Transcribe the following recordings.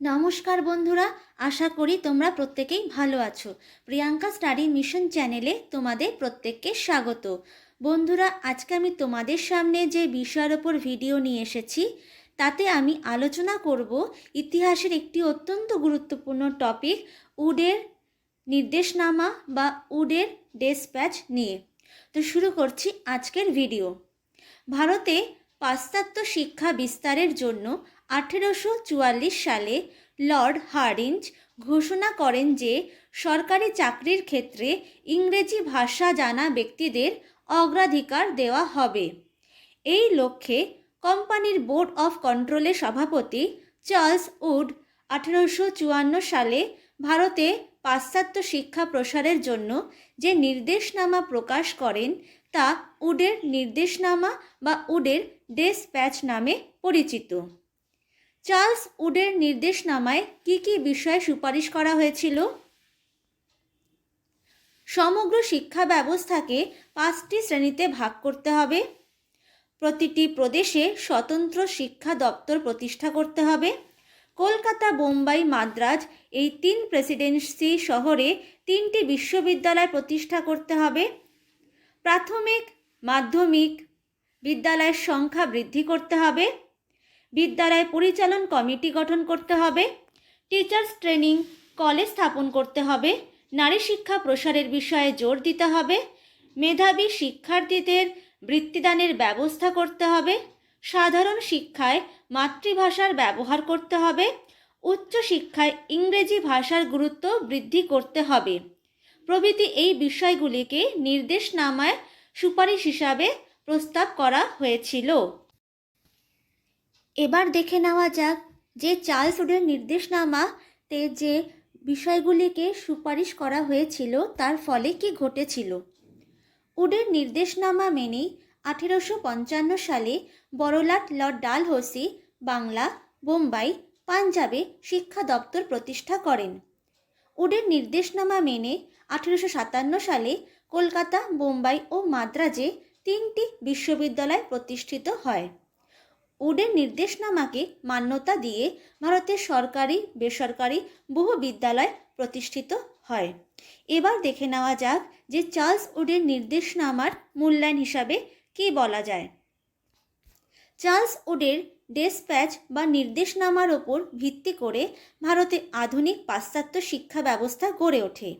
নমস্কার বন্ধুরা, আশা করি তোমরা প্রত্যেকেই ভালো আছো। প্রিয়াঙ্কা স্টাডি মিশন চ্যানেলে তোমাদের প্রত্যেককে স্বাগত। বন্ধুরা, আজকে আমি তোমাদের সামনে যে বিষয়ের ওপর ভিডিও নিয়ে এসেছি, তাতে আমি আলোচনা করব ইতিহাসের একটি অত্যন্ত গুরুত্বপূর্ণ টপিক, উডের নির্দেশনামা বা উডের ডেসপ্যাচ নিয়ে। তো শুরু করছি আজকের ভিডিও। ভারতে পাশ্চাত্য শিক্ষা বিস্তারের জন্য আঠেরোশো চুয়াল্লিশ সালে লর্ড হার্ডিঞ্জ ঘোষণা করেন যে সরকারি চাকরির ক্ষেত্রে ইংরেজি ভাষা জানা ব্যক্তিদের অগ্রাধিকার দেওয়া হবে। এই লক্ষ্যে কোম্পানির বোর্ড অফ কন্ট্রোলের সভাপতি চার্লস উড আঠেরোশো চুয়ান্ন সালে ভারতে পাশ্চাত্য শিক্ষা প্রসারের জন্য যে নির্দেশনামা প্রকাশ করেন তা উডের নির্দেশনামা বা উডের ডেসপ্যাচ নামে পরিচিত। চার্লস উডের নির্দেশনামায় কি কি বিষয়ে সুপারিশ করা হয়েছিল? সমগ্র শিক্ষা ব্যবস্থাকে পাঁচটি শ্রেণীতে ভাগ করতে হবে। প্রতিটি প্রদেশে স্বতন্ত্র শিক্ষা দপ্তর প্রতিষ্ঠা করতে হবে। কলকাতা, বোম্বাই, মাদ্রাজ এই তিন প্রেসিডেন্সি শহরে তিনটি বিশ্ববিদ্যালয় প্রতিষ্ঠা করতে হবে। প্রাথমিক, মাধ্যমিক বিদ্যালয়ের সংখ্যা বৃদ্ধি করতে হবে। বিদ্যালয় পরিচালন কমিটি গঠন করতে হবে। টিচার্স ট্রেনিং কলেজ স্থাপন করতে হবে। নারী শিক্ষা প্রসারের বিষয়ে জোর দিতে হবে। মেধাবী শিক্ষার্থীদের বৃত্তিদানের ব্যবস্থা করতে হবে। সাধারণ শিক্ষায় মাতৃভাষার ব্যবহার করতে হবে। উচ্চ শিক্ষায় ইংরেজি ভাষার গুরুত্ব বৃদ্ধি করতে হবে। প্রভৃতি এই বিষয়গুলিকে নির্দেশনামায় সুপারিশ হিসাবে প্রস্তাব করা হয়েছিল। এবার দেখে নেওয়া যাক যে চার্লস উডের নির্দেশনামাতে যে বিষয়গুলিকে সুপারিশ করা হয়েছিল, তার ফলে কি ঘটেছিল? উডের নির্দেশনামা মেনেই আঠেরোশো পঞ্চান্ন সালে বড়লাট লর্ড ডালহৌসি বাংলা, বোম্বাই, পাঞ্জাবে শিক্ষা দপ্তর প্রতিষ্ঠা করেন। উডের নির্দেশনামা মেনে আঠেরোশো সাতান্ন সালে কলকাতা, বোম্বাই ও মাদ্রাজে তিনটি বিশ্ববিদ্যালয় প্রতিষ্ঠিত হয়। উডের নির্দেশনামাকে মান্যতা দিয়ে ভারতের সরকারি, বেসরকারি বহু বিদ্যালয় প্রতিষ্ঠিত হয়। এবার দেখে নেওয়া যাক যে চার্লস উডের নির্দেশনামার মূল্যায়ন হিসাবে কি বলা যায়। চার্লস উডের ডেসপ্যাচ বা নির্দেশনামার ওপর ভিত্তি করে ভারতে আধুনিক পাশ্চাত্য শিক্ষা ব্যবস্থা গড়ে ওঠে।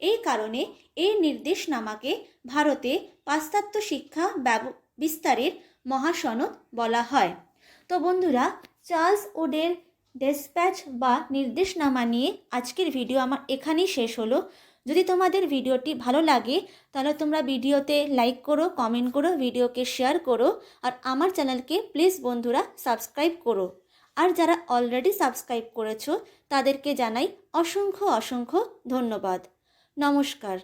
এই কারণে এই নির্দেশনামাকে ভারতে পাশ্চাত্য শিক্ষা বিস্তারের মহাসনদ বলা হয়। তো বন্ধুরা, চার্লস উডের ডেসপ্যাচ বা নির্দেশনামা নিয়ে আজকের ভিডিও আমার এখানেই শেষ হলো। যদি তোমাদের ভিডিওটি ভালো লাগে, তাহলে তোমরা ভিডিওতে লাইক করো কমেন্ট করো, ভিডিওকে শেয়ার করো, আর আমার চ্যানেলকে প্লিজ বন্ধুরা সাবস্ক্রাইব করো। আর যারা অলরেডি সাবস্ক্রাইব করেছ, তাদেরকে জানাই অসংখ্য অসংখ্য ধন্যবাদ। নমস্কার।